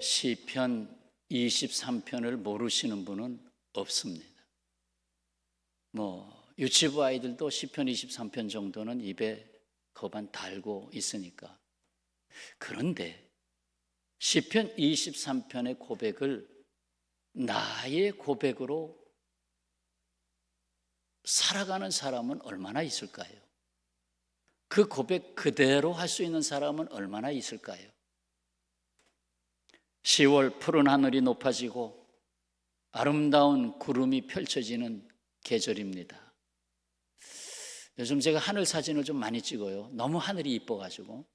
시편 23편을 모르시는 분은 없습니다. 뭐 유치부 아이들도 시편 23편 정도는 입에 거반 달고 있으니까. 그런데 시편 23편의 고백을 나의 고백으로 살아가는 사람은 얼마나 있을까요? 그 고백 그대로 할 수 있는 사람은 얼마나 있을까요? 10월 푸른 하늘이 높아지고 아름다운 구름이 펼쳐지는 계절입니다. 요즘 제가 하늘 사진을 좀 많이 찍어요. 너무 하늘이 이뻐가지고.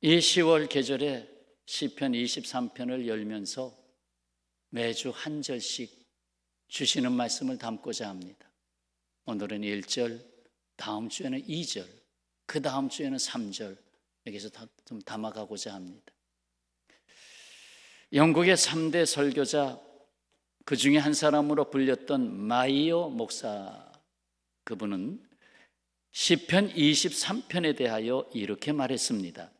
이 10월 계절에 시편 23편을 열면서 매주 한 절씩 주시는 말씀을 담고자 합니다. 오늘은 1절, 다음 주에는 2절, 그 다음 주에는 3절, 여기서 좀 담아가고자 합니다. 영국의 3대 설교자 그 중에 한 사람으로 불렸던 마이오 목사 그분은 시편 23편에 대하여 이렇게 말했습니다.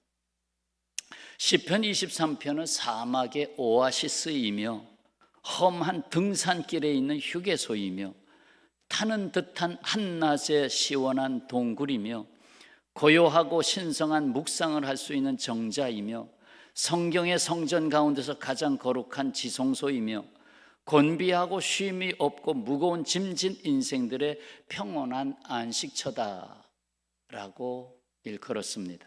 시편 23편은 사막의 오아시스이며 험한 등산길에 있는 휴게소이며 타는 듯한 한낮의 시원한 동굴이며 고요하고 신성한 묵상을 할 수 있는 정자이며 성경의 성전 가운데서 가장 거룩한 지성소이며 곤비하고 쉼이 없고 무거운 짐진 인생들의 평온한 안식처다라고 일컬었습니다.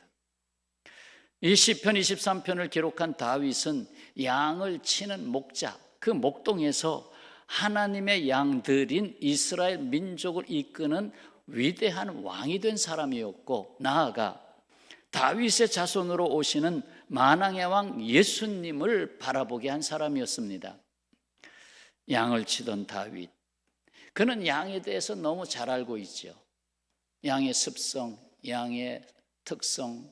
이 시편 23편을 기록한 다윗은 양을 치는 목자 그 목동에서 하나님의 양들인 이스라엘 민족을 이끄는 위대한 왕이 된 사람이었고 나아가 다윗의 자손으로 오시는 만왕의 왕 예수님을 바라보게 한 사람이었습니다. 양을 치던 다윗. 그는 양에 대해서 너무 잘 알고 있죠. 양의 습성, 양의 특성.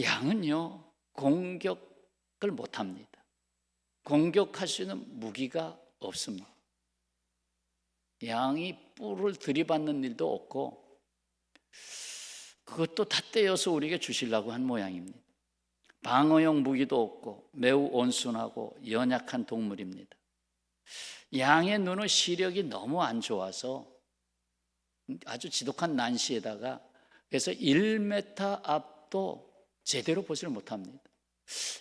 양은요, 공격을 못 합니다. 공격할 수 있는 무기가 없습니다. 양이 뿔을 들이받는 일도 없고, 그것도 다 떼어서 우리에게 주시려고 한 모양입니다. 방어용 무기도 없고 매우 온순하고 연약한 동물입니다. 양의 눈은 시력이 너무 안 좋아서 아주 지독한 난시에다가 그래서 1m 앞도 제대로 보지를 못합니다.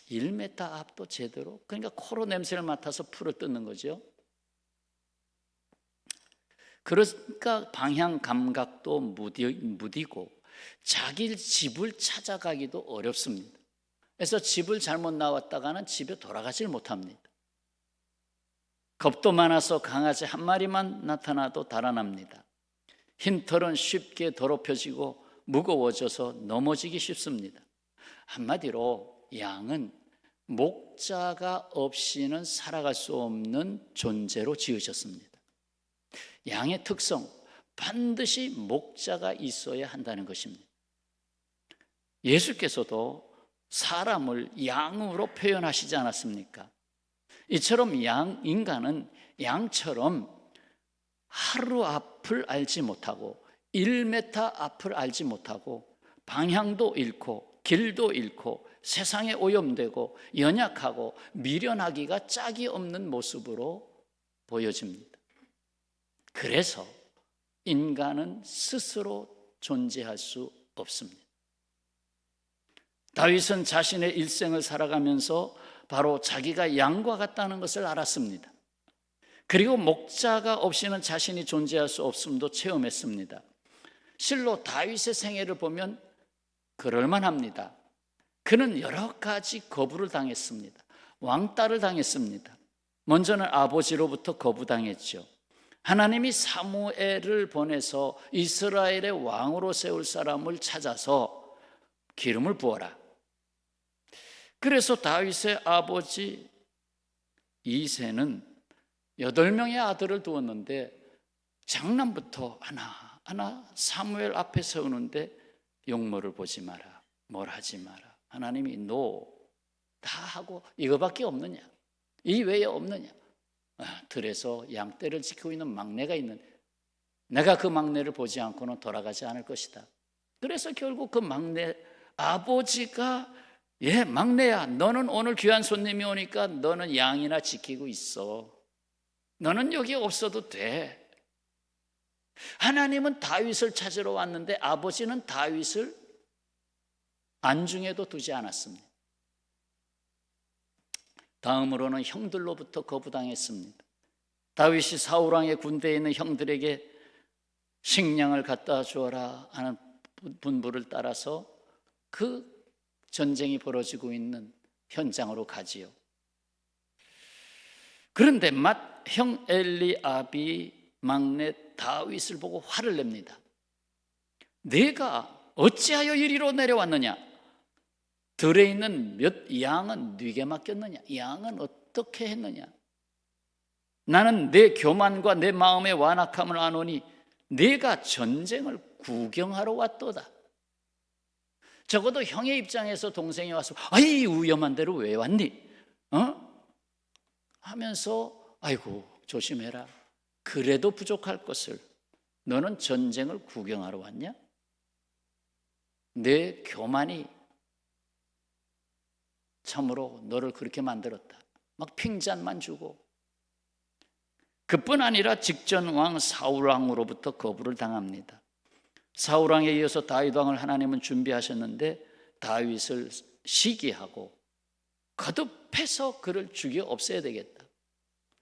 1m 앞도 제대로 그러니까 코로 냄새를 맡아서 풀을 뜯는 거죠. 그러니까 방향 감각도 무디고 자기 집을 찾아가기도 어렵습니다. 그래서 집을 잘못 나왔다가는 집에 돌아가질 못합니다. 겁도 많아서 강아지 한 마리만 나타나도 달아납니다. 흰 털은 쉽게 더럽혀지고 무거워져서 넘어지기 쉽습니다. 한마디로 양은 목자가 없이는 살아갈 수 없는 존재로 지으셨습니다. 양의 특성, 반드시 목자가 있어야 한다는 것입니다. 예수께서도 사람을 양으로 표현하시지 않았습니까? 이처럼 양, 인간은 양처럼 하루 앞을 알지 못하고 1m 앞을 알지 못하고 방향도 잃고 길도 잃고 세상에 오염되고 연약하고 미련하기가 짝이 없는 모습으로 보여집니다. 그래서 인간은 스스로 존재할 수 없습니다. 다윗은 자신의 일생을 살아가면서 바로 자기가 양과 같다는 것을 알았습니다. 그리고 목자가 없이는 자신이 존재할 수 없음도 체험했습니다. 실로 다윗의 생애를 보면 그럴만합니다. 그는 여러 가지 거부를 당했습니다. 왕따를 당했습니다. 먼저는 아버지로부터 거부당했죠. 하나님이 사무엘을 보내서 이스라엘의 왕으로 세울 사람을 찾아서 기름을 부어라. 그래서 다윗의 아버지 이세는 여덟 명의 아들을 두었는데 장남부터 하나 하나 사무엘 앞에 서우는데 용모를 보지 마라. 뭘 하지 마라. 하나님이 노 다 하고 이거밖에 없느냐? 이 외에 없느냐? 아, 들에서 양떼를 지키고 있는 막내가 있는 내가 그 막내를 보지 않고는 돌아가지 않을 것이다. 그래서 결국 그 막내 아버지가 예, 막내야, 너는 오늘 귀한 손님이 오니까 너는 양이나 지키고 있어. 너는 여기 없어도 돼. 하나님은 다윗을 찾으러 왔는데 아버지는 다윗을 안중에도 두지 않았습니다. 다음으로는 형들로부터 거부당했습니다. 다윗이 사울왕의 군대에 있는 형들에게 식량을 갖다 주어라 하는 분부를 따라서 그 전쟁이 벌어지고 있는 현장으로 가지요. 그런데 맏형 엘리압이 막내 다윗을 보고 화를 냅니다. 내가 어찌하여 이리로 내려왔느냐? 들에 있는 몇 양은 네게 맡겼느냐? 양은 어떻게 했느냐? 나는 내 교만과 내 마음의 완악함을 아노니 네가 전쟁을 구경하러 왔도다. 적어도 형의 입장에서 동생이 와서 아이 위험한 데로 왜 왔니? 어? 하면서 아이고 조심해라. 그래도 부족할 것을 너는 전쟁을 구경하러 왔냐? 내 교만이 참으로 너를 그렇게 만들었다. 막 핑잔만 주고 그뿐 아니라 직전 왕 사울 왕으로부터 거부를 당합니다. 사울 왕에 이어서 다윗 왕을 하나님은 준비하셨는데 다윗을 시기하고 거듭해서 그를 죽여 없애야 되겠다.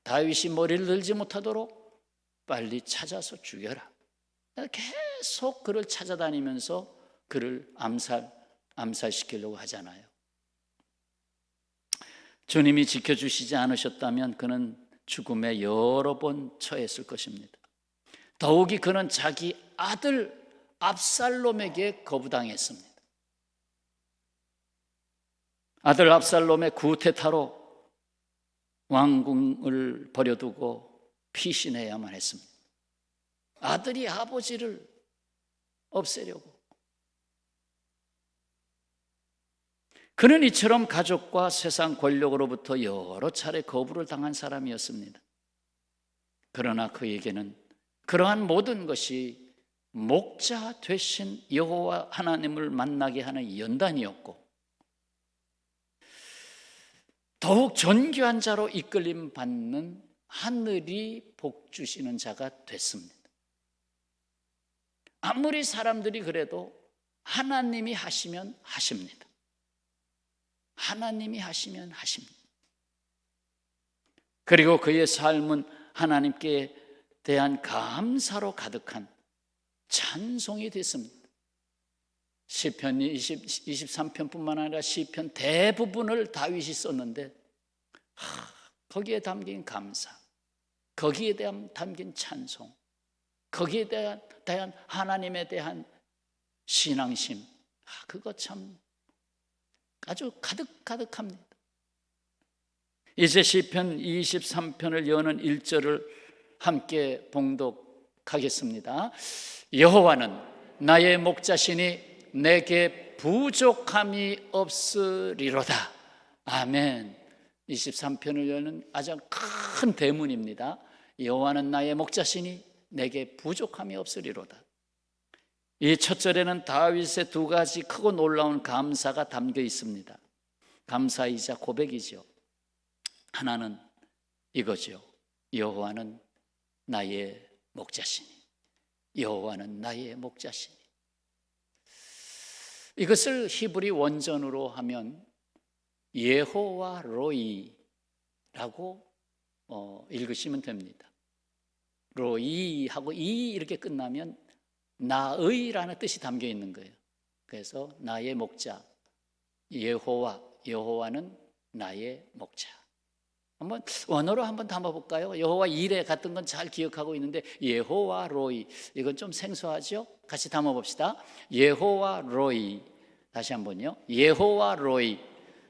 다윗이 머리를 들지 못하도록 빨리 찾아서 죽여라. 계속 그를 찾아다니면서 그를 암살 암살시키려고 하잖아요. 주님이 지켜주시지 않으셨다면 그는 죽음에 여러 번 처했을 것입니다. 더욱이 그는 자기 아들 압살롬에게 거부당했습니다. 아들 압살롬의 구테타로 왕궁을 버려두고 피신해야만 했습니다. 아들이 아버지를 없애려고. 그는 이처럼 가족과 세상 권력으로부터 여러 차례 거부를 당한 사람이었습니다. 그러나 그에게는 그러한 모든 것이 목자 되신 여호와 하나님을 만나게 하는 연단이었고 더욱 존귀한 자로 이끌림 받는 하늘이 복 주시는 자가 됐습니다. 아무리 사람들이 그래도 하나님이 하시면 하십니다. 하나님이 하시면 하십니다. 그리고 그의 삶은 하나님께 대한 감사로 가득한 찬송이 됐습니다. 시편 20, 23편뿐만 아니라 시편 대부분을 다윗이 썼는데 하, 거기에 담긴 감사, 거기에 대한 담긴 찬송, 거기에 대한, 대한 하나님에 대한 신앙심, 아, 그거 참 아주 가득가득합니다. 이제 시편 23편을 여는 1절을 함께 봉독 하겠습니다. 여호와는 나의 목자시니 내게 부족함이 없으리로다. 아멘. 23편을 여는 아주 큰 대문입니다. 여호와는 나의 목자시니 내게 부족함이 없으리로다. 이 첫 절에는 다윗의 두 가지 크고 놀라운 감사가 담겨 있습니다. 감사이자 고백이죠. 하나는 이거죠. 여호와는 나의 목자시니. 여호와는 나의 목자시니. 이것을 히브리 원전으로 하면 예호와 로이라고 어, 읽으시면 됩니다. 로이하고 이 이렇게 끝나면 나의라는 뜻이 담겨 있는 거예요. 그래서 나의 목자 예호와 여호와는 나의 목자. 한번 원어로 한번 담아볼까요? 여호와 이래 같은 건 잘 기억하고 있는데 예호와 로이 이건 좀 생소하죠? 같이 담아봅시다. 예호와 로이 다시 한번요. 예호와 로이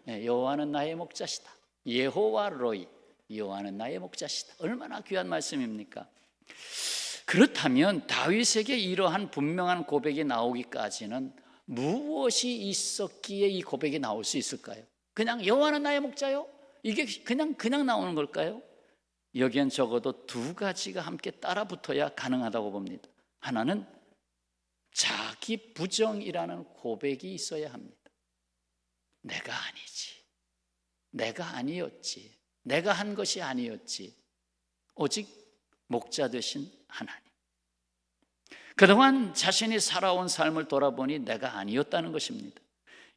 예, 여호와는 나의 목자시다. 예호와 로이 여호와는 나의 목자시다. 얼마나 귀한 말씀입니까? 그렇다면 다윗에게 이러한 분명한 고백이 나오기까지는 무엇이 있었기에 이 고백이 나올 수 있을까요? 그냥 여호와는 나의 목자요? 이게 그냥 그냥 나오는 걸까요? 여기엔 적어도 두 가지가 함께 따라 붙어야 가능하다고 봅니다. 하나는 자기 부정이라는 고백이 있어야 합니다. 내가 아니지. 내가 아니었지. 내가 한 것이 아니었지. 오직 목자 되신 하나님. 그동안 자신이 살아온 삶을 돌아보니 내가 아니었다는 것입니다.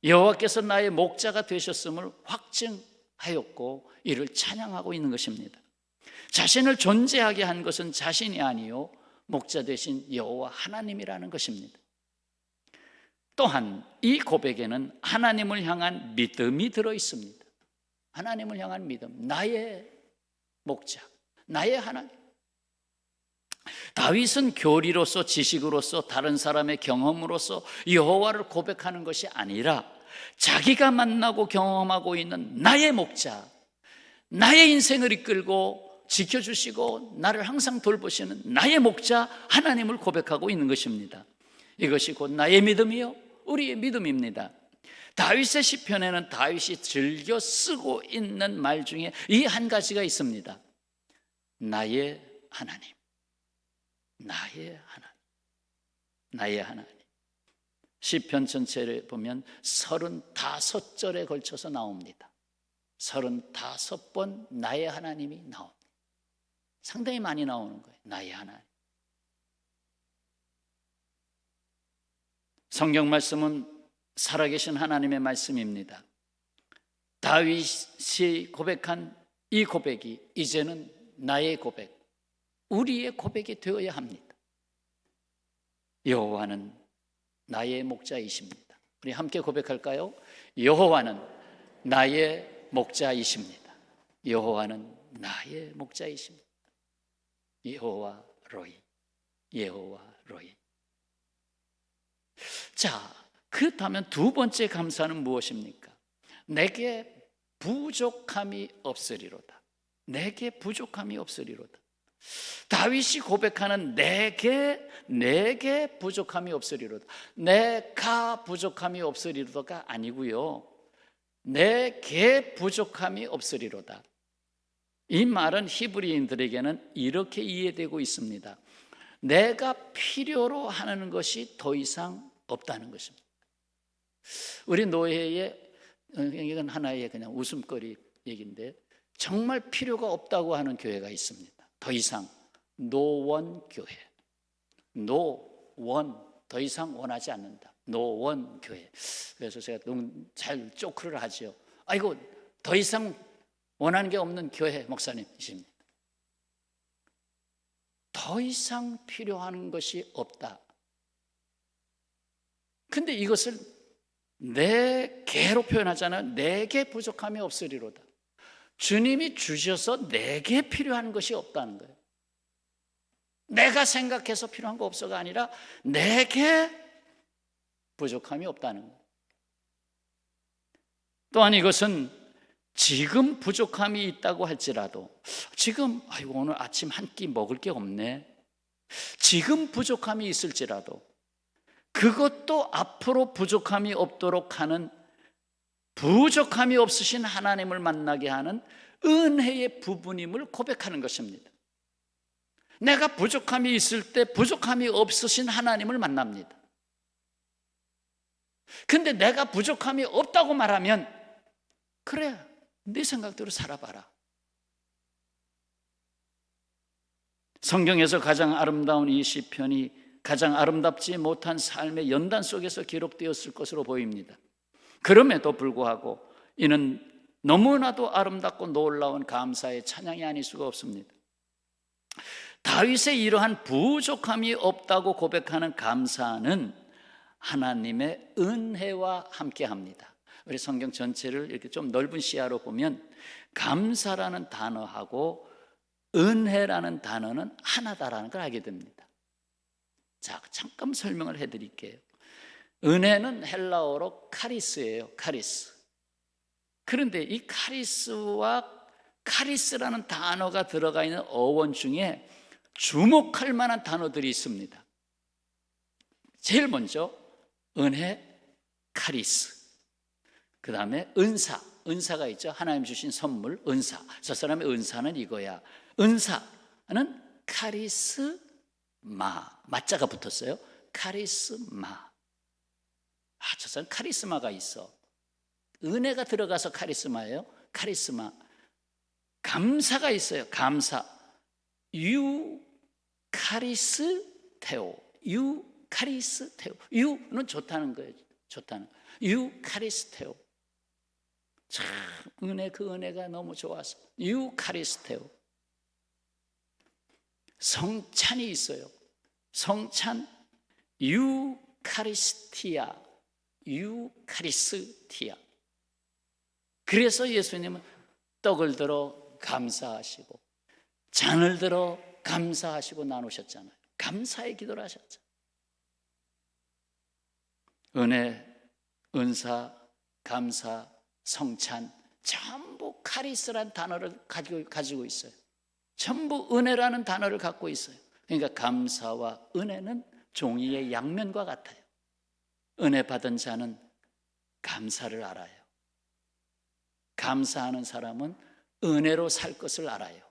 여호와께서 나의 목자가 되셨음을 확증 하였고 이를 찬양하고 있는 것입니다. 자신을 존재하게 한 것은 자신이 아니요 목자 되신 여호와 하나님이라는 것입니다. 또한 이 고백에는 하나님을 향한 믿음이 들어 있습니다. 하나님을 향한 믿음, 나의 목자, 나의 하나님. 다윗은 교리로서 지식으로서 다른 사람의 경험으로서 여호와를 고백하는 것이 아니라 자기가 만나고 경험하고 있는 나의 목자, 나의 인생을 이끌고 지켜주시고 나를 항상 돌보시는 나의 목자 하나님을 고백하고 있는 것입니다. 이것이 곧 나의 믿음이요, 우리의 믿음입니다. 다윗의 시편에는 다윗이 즐겨 쓰고 있는 말 중에 이 한 가지가 있습니다. 나의 하나님. 나의 하나님. 나의 하나님. 시편 전체를 보면 35절에 걸쳐서 나옵니다. 35번 나의 하나님이 나옵니다. 상당히 많이 나오는 거예요. 나의 하나님. 성경 말씀은 살아계신 하나님의 말씀입니다. 다윗이 고백한 이 고백이 이제는 나의 고백, 우리의 고백이 되어야 합니다. 여호와는 나의 목자이십니다. 우리 함께 고백할까요? 여호와는 나의 목자이십니다. 여호와는 나의 목자이십니다. 여호와 로이, 여호와 로이. 자, 그렇다면 두 번째 감사는 무엇입니까? 내게 부족함이 없으리로다. 내게 부족함이 없으리로다. 다윗이 고백하는 내게 내게 부족함이 없으리로다. 내가 부족함이 없으리로다가 아니고요. 내게 부족함이 없으리로다. 이 말은 히브리인들에게는 이렇게 이해되고 있습니다. 내가 필요로 하는 것이 더 이상 없다는 것입니다. 우리 노예의 이건 하나의 그냥 웃음거리 얘기인데 정말 필요가 없다고 하는 교회가 있습니다. 더 이상 노원 교회, 노원 더 이상 원하지 않는다. 노원 교회. 그래서 제가 너무 잘 쪼크를 하죠. 아이고 더 이상 원하는 게 없는 교회 목사님이십니다. 더 이상 필요한 것이 없다. 근데 이것을 내게로 표현하잖아요. 내게 부족함이 없으리로다. 주님이 주셔서 내게 필요한 것이 없다는 거예요. 내가 생각해서 필요한 거 없어가 아니라 내게 부족함이 없다는 거예요. 또한 이것은 지금 부족함이 있다고 할지라도 지금 아이고 오늘 아침 한 끼 먹을 게 없네. 지금 부족함이 있을지라도 그것도 앞으로 부족함이 없도록 하는 부족함이 없으신 하나님을 만나게 하는 은혜의 부분임을 고백하는 것입니다. 내가 부족함이 있을 때 부족함이 없으신 하나님을 만납니다. 근데 내가 부족함이 없다고 말하면 그래, 네 생각대로 살아봐라. 성경에서 가장 아름다운 이 시편이 가장 아름답지 못한 삶의 연단 속에서 기록되었을 것으로 보입니다. 그럼에도 불구하고 이는 너무나도 아름답고 놀라운 감사의 찬양이 아닐 수가 없습니다. 다윗의 이러한 부족함이 없다고 고백하는 감사는 하나님의 은혜와 함께 합니다. 우리 성경 전체를 이렇게 좀 넓은 시야로 보면 감사라는 단어하고 은혜라는 단어는 하나다라는 걸 알게 됩니다. 자, 잠깐 설명을 해 드릴게요. 은혜는 헬라어로 카리스예요. 카리스. 그런데 이 카리스와 카리스라는 단어가 들어가 있는 어원 중에 주목할 만한 단어들이 있습니다. 제일 먼저 은혜, 카리스. 그 다음에 은사, 은사가 있죠. 하나님 주신 선물, 은사. 저 사람의 은사는 이거야. 은사는 카리스 마 마자가 붙었어요. 카리스마. 아, 저 사람 카리스마가 있어. 은혜가 들어가서 카리스마예요. 카리스마. 감사가 있어요. 감사. 유 카리스 테오. 유 카리스 테오. 유는 좋다는 거예요. 좋다는. 유 카리스 테오. 참 은혜 그 은혜가 너무 좋아서 유 카리스 테오. 성찬이 있어요. 성찬 유카리스티아. 유카리스티아. 그래서 예수님은 떡을 들어 감사하시고 잔을 들어 감사하시고 나누셨잖아요. 감사의 기도를 하셨죠. 은혜, 은사, 감사, 성찬 전부 카리스란 단어를 가지고, 가지고 있어요. 전부 은혜라는 단어를 갖고 있어요. 그러니까 감사와 은혜는 종이의 양면과 같아요. 은혜 받은 자는 감사를 알아요. 감사하는 사람은 은혜로 살 것을 알아요.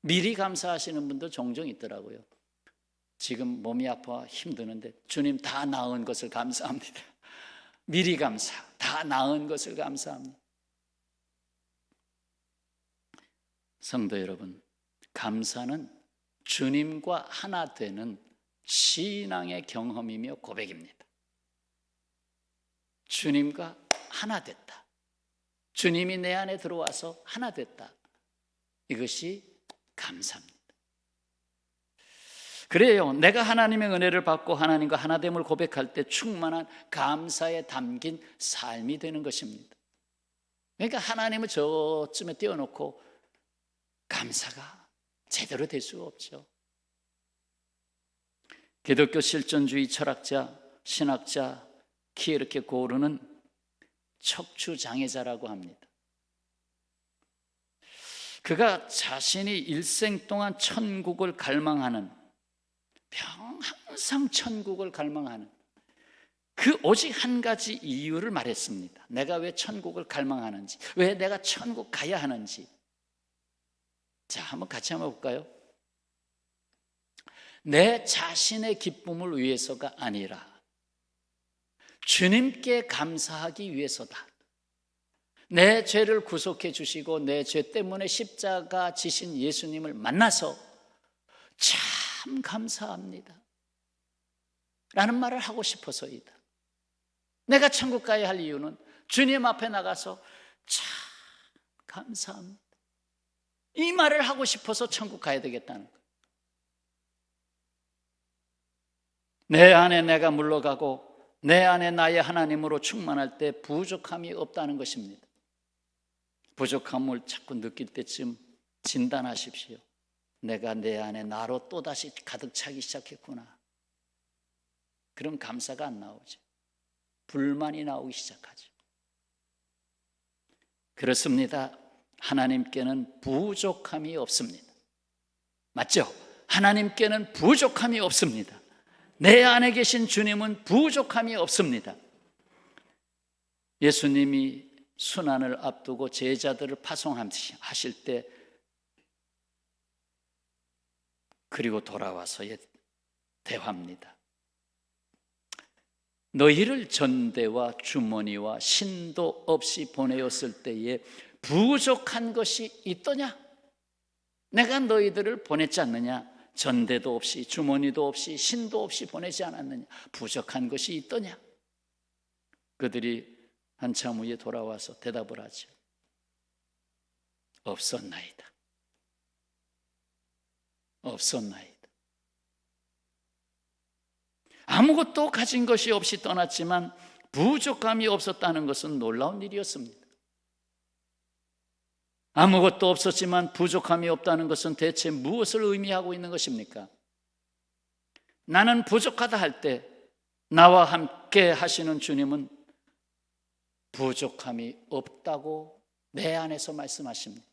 미리 감사하시는 분도 종종 있더라고요. 지금 몸이 아파 힘드는데 주님 다 나은 것을 감사합니다. 미리 감사, 다 나은 것을 감사합니다. 성도 여러분, 감사는 주님과 하나 되는 신앙의 경험이며 고백입니다. 주님과 하나 됐다. 주님이 내 안에 들어와서 하나 됐다. 이것이 감사입니다. 그래요. 내가 하나님의 은혜를 받고 하나님과 하나됨을 고백할 때 충만한 감사에 담긴 삶이 되는 것입니다. 그러니까 하나님을 저쯤에 띄워놓고 감사가 제대로 될 수가 없죠. 기독교 실존주의 철학자, 신학자 키에르케 고르는 척추 장애자라고 합니다. 그가 자신이 일생 동안 천국을 갈망하는 평 항상 천국을 갈망하는 그 오직 한 가지 이유를 말했습니다. 내가 왜 천국을 갈망하는지, 왜 내가 천국 가야 하는지. 자, 한번 같이 한번 볼까요? 내 자신의 기쁨을 위해서가 아니라 주님께 감사하기 위해서다. 내 죄를 구속해 주시고 내 죄 때문에 십자가 지신 예수님을 만나서 참 감사합니다. 라는 말을 하고 싶어서이다. 내가 천국 가야 할 이유는 주님 앞에 나가서 참 감사합니다. 이 말을 하고 싶어서 천국 가야 되겠다는 거예요. 내 안에 내가 물러가고 내 안에 나의 하나님으로 충만할 때 부족함이 없다는 것입니다. 부족함을 자꾸 느낄 때쯤 진단하십시오. 내가 내 안에 나로 또다시 가득 차기 시작했구나. 그럼 감사가 안 나오죠. 불만이 나오기 시작하죠. 그렇습니다. 하나님께는 부족함이 없습니다. 맞죠? 하나님께는 부족함이 없습니다. 내 안에 계신 주님은 부족함이 없습니다. 예수님이 순환을 앞두고 제자들을 파송하실 때 그리고 돌아와서의 대화입니다. 너희를 전대와 주머니와 신도 없이 보내었을 때에 부족한 것이 있더냐? 내가 너희들을 보냈지 않느냐? 전대도 없이 주머니도 없이 신도 없이 보내지 않았느냐? 부족한 것이 있더냐? 그들이 한참 후에 돌아와서 대답을 하죠. 없었나이다. 없었나이다. 아무것도 가진 것이 없이 떠났지만 부족함이 없었다는 것은 놀라운 일이었습니다. 아무것도 없었지만 부족함이 없다는 것은 대체 무엇을 의미하고 있는 것입니까? 나는 부족하다 할 때 나와 함께 하시는 주님은 부족함이 없다고 내 안에서 말씀하십니다.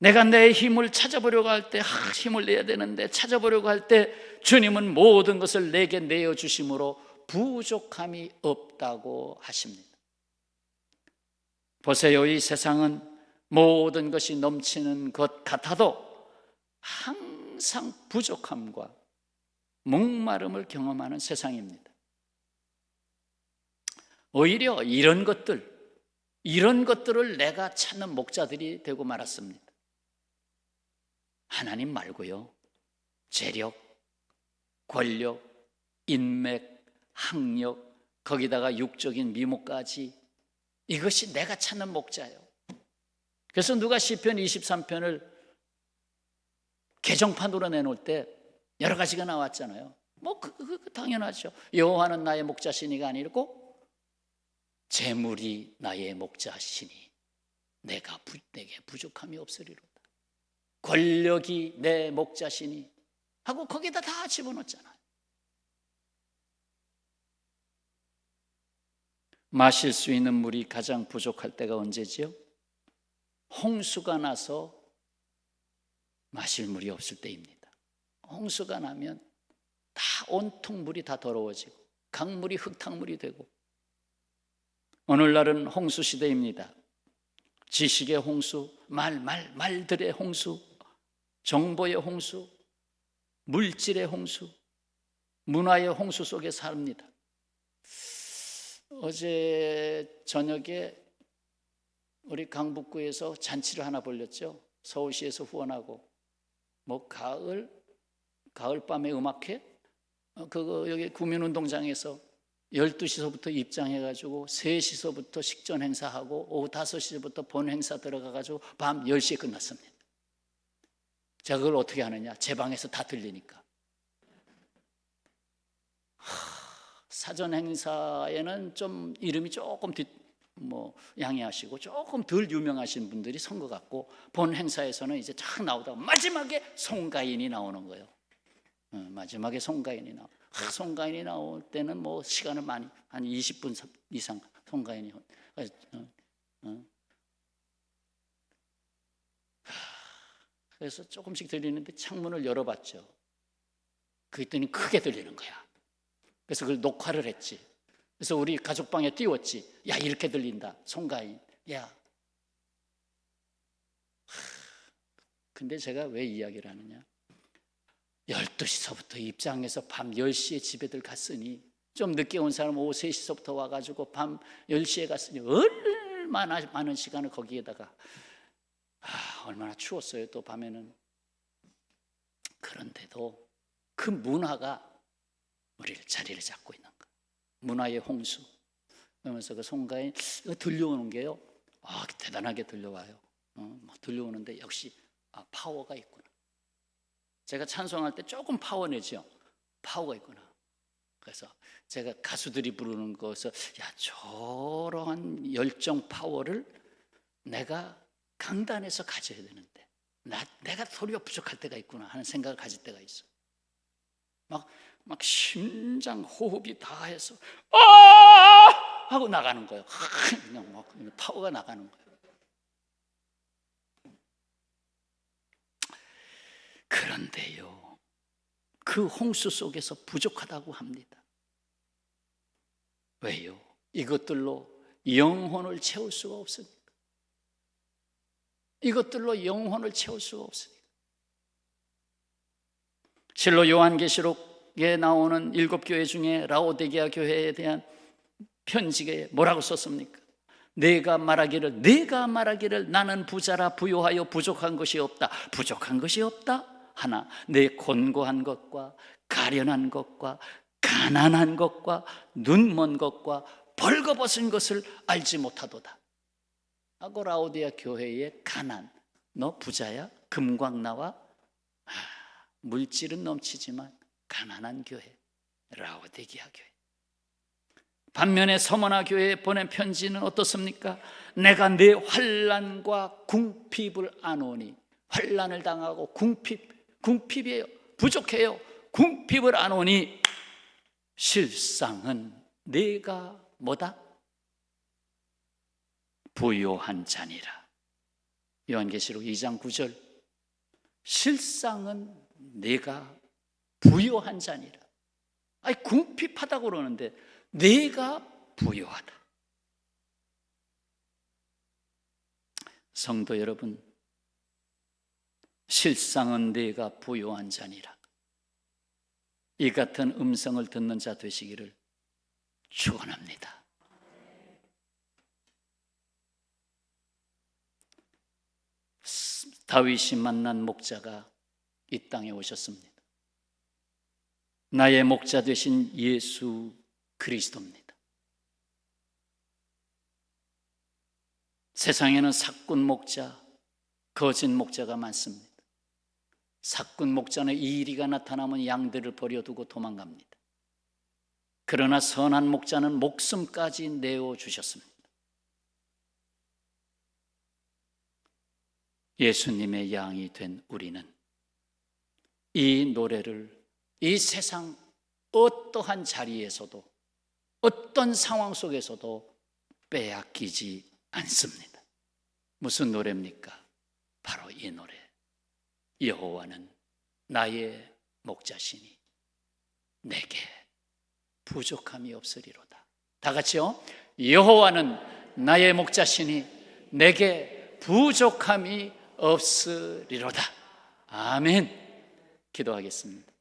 내가 내 힘을 찾아보려고 할 때, 아, 힘을 내야 되는데, 찾아보려고 할 때, 주님은 모든 것을 내게 내어주심으로 부족함이 없다고 하십니다. 보세요. 이 세상은 모든 것이 넘치는 것 같아도 항상 부족함과 목마름을 경험하는 세상입니다. 오히려 이런 것들, 이런 것들을 내가 찾는 목자들이 되고 말았습니다. 하나님 말고요. 재력, 권력, 인맥, 학력, 거기다가 육적인 미모까지 이것이 내가 찾는 목자예요. 그래서 누가 시편 23편을 개정판으로 내놓을 때 여러 가지가 나왔잖아요. 뭐 그, 그, 그 당연하죠. 여호와는 나의 목자시니가 아니고 재물이 나의 목자시니 내가 부, 내게 부족함이 없으리로다. 권력이 내 목자시니 하고 거기다 다 집어넣었잖아요. 마실 수 있는 물이 가장 부족할 때가 언제지요? 홍수가 나서 마실 물이 없을 때입니다. 홍수가 나면 다 온통 물이 다 더러워지고 강물이 흙탕물이 되고 오늘날은 홍수 시대입니다. 지식의 홍수, 말, 말, 말들의 홍수, 정보의 홍수, 물질의 홍수, 문화의 홍수 속에 삽니다. 어제 저녁에 우리 강북구에서 잔치를 하나 벌렸죠. 서울시에서 후원하고 뭐 가을 가을 밤의 음악회 어, 그거 여기 구민운동장에서 12시서부터 입장해 가지고 3시서부터 식전 행사하고 오후 5시부터 본 행사 들어가 가지고 밤 10시에 끝났습니다. 제가 그걸 어떻게 하느냐? 제 방에서 다 들리니까. 사전 행사에는 좀 이름이 조금 뒤, 뭐 양해하시고 조금 덜 유명하신 분들이 선 것 같고 본 행사에서는 이제 쫙 나오다가 마지막에 송가인이 나오는 거예요. 어, 마지막에 송가인이 나오. 아, 송가인이 나올 때는 뭐 시간을 많이 한 20분 이상 송가인이 어, 어, 어. 그래서 조금씩 들리는데 창문을 열어봤죠. 그랬더니 크게 들리는 거야. 그래서 그걸 녹화를 했지. 그래서 우리 가족방에 띄웠지. 야, 이렇게 들린다. 송가인. 야. 근데 제가 왜 이야기를 하느냐? 12시서부터 입장해서 밤 10시에 집에들 갔으니 좀 늦게 온 사람 오후 3시서부터 와가지고 밤 10시에 갔으니 얼마나 많은 시간을 거기에다가 아, 얼마나 추웠어요 또 밤에는 그런데도 그 문화가 우리를 자리를 잡고 있는 거 문화의 홍수 그러면서 그 송가인 들려오는 게요 아 대단하게 들려와요 어, 막 들려오는데 역시 아, 파워가 있구나 제가 찬송할 때 조금 파워 내죠. 파워가 있구나. 그래서 제가 가수들이 부르는 것을 야 저러한 열정 파워를 내가 강단에서 가져야 되는데 나 내가 소리가 부족할 때가 있구나 하는 생각을 가질 때가 있어. 막 막 심장 호흡이 다 해서 아 하고 나가는 거예요. 그냥 막 파워가 나가는 거예요. 그런데요, 그 홍수 속에서 부족하다고 합니다. 왜요? 이것들로 영혼을 채울 수가 없으니까. 이것들로 영혼을 채울 수가 없으니까. 실로 요한계시록 에 나오는 일곱 교회 중에 라오데기아 교회에 대한 편지에 뭐라고 썼습니까? 내가 말하기를 내가 말하기를 나는 부자라 부요하여 부족한 것이 없다. 부족한 것이 없다. 하나 내 곤고한 것과 가련한 것과 가난한 것과 눈먼 것과 벌거벗은 것을 알지 못하도다. 하고 라오디아 교회의 가난 너 부자야? 금광 나와? 아, 물질은 넘치지만 가난한 교회 라오디아 교회 반면에 서머나 교회에 보낸 편지는 어떻습니까? 내가 내 환란과 궁핍을 안오니 환란을 당하고 궁핍 궁핍이에요. 부족해요. 궁핍을 안 오니 실상은 내가 뭐다? 부요한 자니라. 요한계시록 2장 9절. 실상은 내가 부유한 자니라. 아니 궁핍하다고 그러는데 내가 부유하다. 성도 여러분, 실상은 내가 부유한 자니라. 이 같은 음성을 듣는 자 되시기를 축원합니다. 다윗이 만난 목자가 이 땅에 오셨습니다. 나의 목자 되신 예수 그리스도입니다. 세상에는 사꾼 목자, 거짓 목자가 많습니다. 사꾼 목자는 이리가 나타나면 양들을 버려두고 도망갑니다. 그러나 선한 목자는 목숨까지 내어 주셨습니다. 예수님의 양이 된 우리는 이 노래를 이 세상 어떠한 자리에서도 어떤 상황 속에서도 빼앗기지 않습니다. 무슨 노래입니까? 바로 이 노래. 여호와는 나의 목자시니 내게 부족함이 없으리로다. 다 같이요. 여호와는 나의 목자시니 내게 부족함이 없으리로다. 아멘. 기도하겠습니다.